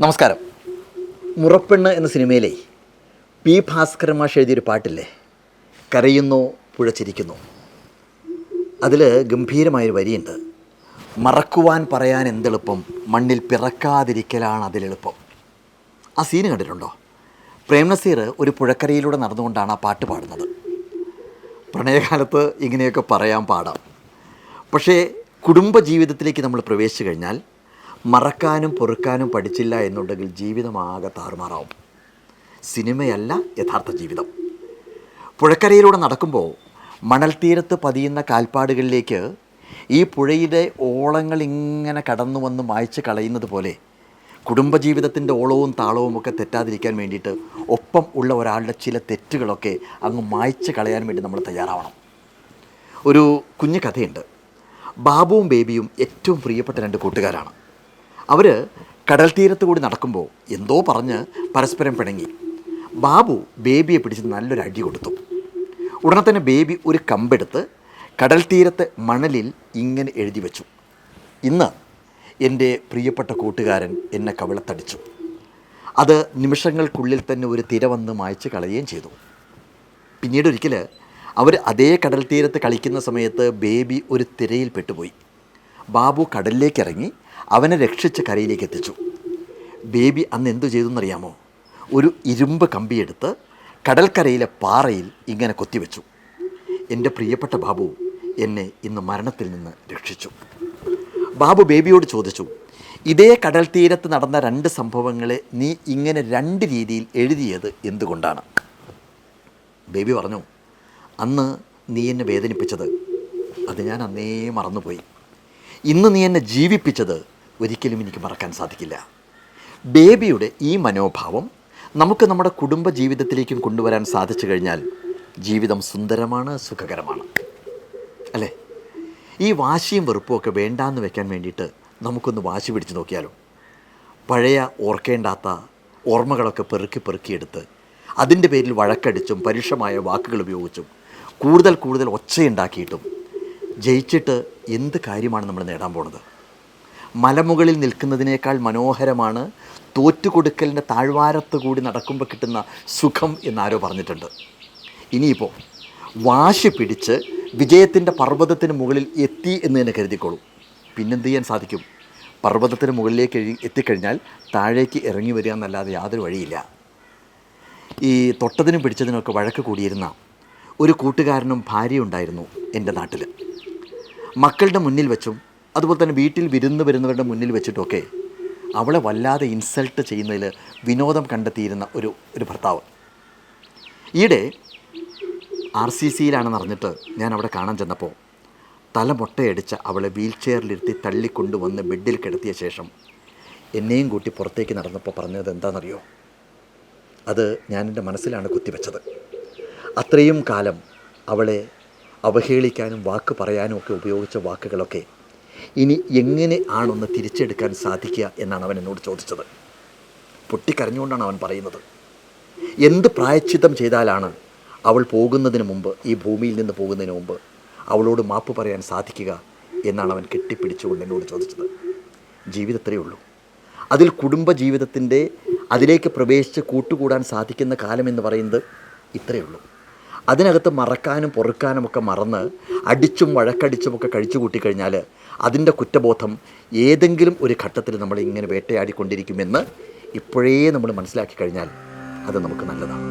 നമസ്കാരം. മുറപ്പെണ്ണ് എന്ന സിനിമയിലെ പി ഭാസ്കരൻ മാഷ് എഴുതിയൊരു പാട്ടില്ലേ? കരയുന്നു പുഴച്ചിരിക്കുന്നു. അതിൽ ഗംഭീരമായൊരു വരിയുണ്ട്. മറക്കുവാൻ പറയാൻ എന്തെളുപ്പം മണ്ണിൽ പിറക്കാതിരിക്കലാണ് അതിലെളുപ്പം. ആ സീന് കണ്ടിട്ടുണ്ടോ? പ്രേംനസീർ ഒരു പുഴക്കരയിലൂടെ നടന്നുകൊണ്ടാണ് ആ പാട്ട് പാടുന്നത്. പ്രണയകാലത്ത് ഇങ്ങനെയൊക്കെ പറയാൻ പാടാം. പക്ഷേ കുടുംബ ജീവിതത്തിലേക്ക് നമ്മൾ പ്രവേശിച്ചു കഴിഞ്ഞാൽ മറക്കാനും പൊറുക്കാനും പഠിച്ചില്ല എന്നുണ്ടെങ്കിൽ ജീവിതമാകെ താറുമാറാവും. സിനിമയല്ല യഥാർത്ഥ ജീവിതം. പുഴക്കരയിലൂടെ നടക്കുമ്പോൾ മണൽ തീരത്ത് പതിയുന്ന കാൽപ്പാടുകളിലേക്ക് ഈ പുഴയുടെ ഓളങ്ങൾ ഇങ്ങനെ കടന്നു വന്ന് മായ്ച്ച് കളയുന്നത് പോലെ കുടുംബജീവിതത്തിന്റെ ഓളവും താളവും ഒക്കെ തെറ്റാതിരിക്കാൻ വേണ്ടിയിട്ട് ഒപ്പം ഉള്ള ഒരാളുടെ ചില തെറ്റുകളൊക്കെ അങ്ങ് മായ്ച്ച് കളയാൻ വേണ്ടി നമ്മൾ തയ്യാറാവണം. ഒരു കുഞ്ഞു കഥയുണ്ട്. ബാബുവും ബേബിയും ഏറ്റവും പ്രിയപ്പെട്ട രണ്ട് കൂട്ടുകാരാണ്. അവർ കടൽ തീരത്ത് കൂടി നടക്കുമ്പോൾ എന്തോ പറഞ്ഞ് പരസ്പരം പിണങ്ങി. ബാബു ബേബിയെ പിടിച്ച് നല്ലൊരു അടി കൊടുത്തു. ഉടനെ തന്നെ ബേബി ഒരു കമ്പെടുത്ത് കടൽ തീരത്തെ മണലിൽ ഇങ്ങനെ എഴുതി വെച്ചു. ഇന്ന് എന്റെ പ്രിയപ്പെട്ട കൂട്ടുകാരൻ എന്നെ കവിളത്തടിച്ചു. അത് നിമിഷങ്ങൾക്കുള്ളിൽ തന്നെ ഒരു തിര വന്ന് മായ്ച്ച് കളയുകയും ചെയ്തു. പിന്നീട് ഒരിക്കൽ അവർ അതേ കടൽ തീരത്ത് കളിക്കുന്ന സമയത്ത് ബേബി ഒരു തിരയിൽ പെട്ടുപോയി. ബാബു കടലിലേക്ക് ഇറങ്ങി അവനെ രക്ഷിച്ച് കരയിലേക്ക് എത്തിച്ചു. ബേബി അന്ന് എന്തു ചെയ്തു എന്നറിയാമോ ഒരു ഇരുമ്പ് കമ്പിയെടുത്ത് കടൽക്കരയിലെ പാറയിൽ ഇങ്ങനെ കൊത്തിവെച്ചു. എന്റെ പ്രിയപ്പെട്ട ബാബു എന്നെ ഇന്ന് മരണത്തിൽ നിന്ന് രക്ഷിച്ചു. ബാബു ബേബിയോട് ചോദിച്ചു ഇതേ കടൽ തീരത്ത് നടന്ന രണ്ട് സംഭവങ്ങളെ നീ ഇങ്ങനെ രണ്ട് രീതിയിൽ എഴുതിയത് എന്തുകൊണ്ടാണ്? ബേബി പറഞ്ഞു അന്ന് നീ എന്നെ വേദനിപ്പിച്ചത് അത് ഞാൻ അന്നേ മറന്നുപോയി. ഇന്ന് നീ എന്നെ ജീവിപ്പിച്ചത് ഒരിക്കലും എനിക്ക് മറക്കാൻ സാധിക്കില്ല. ബേബിയുടെ ഈ മനോഭാവം നമുക്ക് നമ്മുടെ കുടുംബ ജീവിതത്തിലേക്കും കൊണ്ടുവരാൻ സാധിച്ചു കഴിഞ്ഞാൽ ജീവിതം സുന്ദരമാണ് സുഖകരമാണ്. അല്ലേ? ഈ വാശിയും വെറുപ്പും ഒക്കെ വേണ്ടാന്ന് വെക്കാൻ വേണ്ടിയിട്ട് നമുക്കൊന്ന് വാശി പിടിച്ച് നോക്കിയാലോ? പഴയ ഓർക്കേണ്ടാത്ത ഓർമ്മകളൊക്കെ പെറുക്കി പെറുക്കിയെടുത്ത് അതിന്റെ പേരിൽ വഴക്കടിച്ചും പരുഷമായ വാക്കുകൾ ഉപയോഗിച്ചും കൂടുതൽ കൂടുതൽ ഒച്ചയുണ്ടാക്കിയിട്ടും ജയിച്ചിട്ട് എന്ത് കാര്യമാണ് നമ്മൾ നേടാൻ പോണത്? മലമുകളിൽ നിൽക്കുന്നതിനേക്കാൾ മനോഹരമാണ് തോറ്റുകൊടുക്കലിന്റെ താഴ്വാരത്ത് കൂടി നടക്കുമ്പോൾ കിട്ടുന്ന സുഖം എന്നാരോ പറഞ്ഞിട്ടുണ്ട്. ഇനിയിപ്പോൾ വാശി പിടിച്ച് വിജയത്തിന്റെ പർവതത്തിന് മുകളിൽ എത്തി എന്ന് തന്നെ കരുതിക്കോളൂ. പിന്നെന്ത് ചെയ്യാൻ സാധിക്കും? പർവതത്തിന് മുകളിലേക്ക് എത്തിക്കഴിഞ്ഞാൽ താഴേക്ക് ഇറങ്ങി വരിക എന്നല്ലാതെ യാതൊരു വഴിയില്ല. ഈ തൊട്ടതിനും പിടിച്ചതിനൊക്കെ വഴക്ക് കൂടിയിരുന്ന ഒരു കൂട്ടുകാരനും ഭാര്യയുണ്ടായിരുന്നു എന്റെ നാട്ടിൽ മക്കളുടെ മുന്നിൽ വെച്ചും അതുപോലെ തന്നെ വീട്ടിൽ വിരുന്ന് വരുന്നവരുടെ മുന്നിൽ വെച്ചിട്ടൊക്കെ അവളെ വല്ലാതെ ഇൻസൾട്ട് ചെയ്യുന്നതിൽ വിനോദം കണ്ടെത്തിയിരുന്ന ഒരു ഒരു ഭർത്താവ്. ഈയിടെ ആർ സി സിയിലാണെന്ന് അറിഞ്ഞിട്ട് ഞാൻ അവിടെ കാണാൻ ചെന്നപ്പോൾ തല മുട്ടയടിച്ച അവളെ വീൽ ചെയറിലിരുത്തി തള്ളിക്കൊണ്ടുവന്ന് ബെഡിൽ കിടത്തിയ ശേഷം എന്നെയും കൂട്ടി പുറത്തേക്ക് നടന്നപ്പോൾ പറഞ്ഞത് എന്താണെന്നറിയോ? അത് ഞാൻ എന്റെ മനസ്സിലാണ് കുത്തിവെച്ചത്. അത്രയും കാലം അവളെ അവഹേളിക്കാനും വാക്ക് പറയാനും ഒക്കെ ഉപയോഗിച്ച വാക്കുകളൊക്കെ ഇനി എങ്ങനെ ആണൊന്ന് തിരിച്ചെടുക്കാൻ സാധിക്കുക എന്നാണ് അവൻ എന്നോട് ചോദിച്ചത്. പൊട്ടിക്കരഞ്ഞുകൊണ്ടാണ് അവൻ പറയുന്നത്. എന്ത് പ്രായച്ചിത്തം ചെയ്താലാണ് അവൾ പോകുന്നതിന് മുമ്പ് ഈ ഭൂമിയിൽ നിന്ന് പോകുന്നതിന് മുമ്പ് അവളോട് മാപ്പ് പറയാൻ സാധിക്കുക എന്നാണ് അവൻ കെട്ടിപ്പിടിച്ചുകൊണ്ട് എന്നോട് ചോദിച്ചത്. ജീവിതത്രേ ഉള്ളൂ. അതിൽ കുടുംബ ജീവിതത്തിന്റെ അതിലേക്ക് പ്രവേശിച്ച് കൂട്ടുകൂടാൻ സാധിക്കുന്ന കാലം എന്ന് പറയുന്നത് ഇത്രയേ ഉള്ളൂ. അതിനകത്ത് മറക്കാനും പൊറുക്കാനും ഒക്കെ മറന്ന് അടിച്ചും വഴക്കടിച്ചുമൊക്കെ കഴിച്ചു കൂട്ടിക്കഴിഞ്ഞാൽ അതിന്റെ കുറ്റബോധം ഏതെങ്കിലും ഒരു ഘട്ടത്തിൽ നമ്മൾ ഇങ്ങനെ വേട്ടയാടിക്കൊണ്ടിരിക്കുമെന്ന് ഇപ്പോഴേ നമ്മൾ മനസ്സിലാക്കി കഴിഞ്ഞാൽ അത് നമുക്ക് നല്ലതാണ്.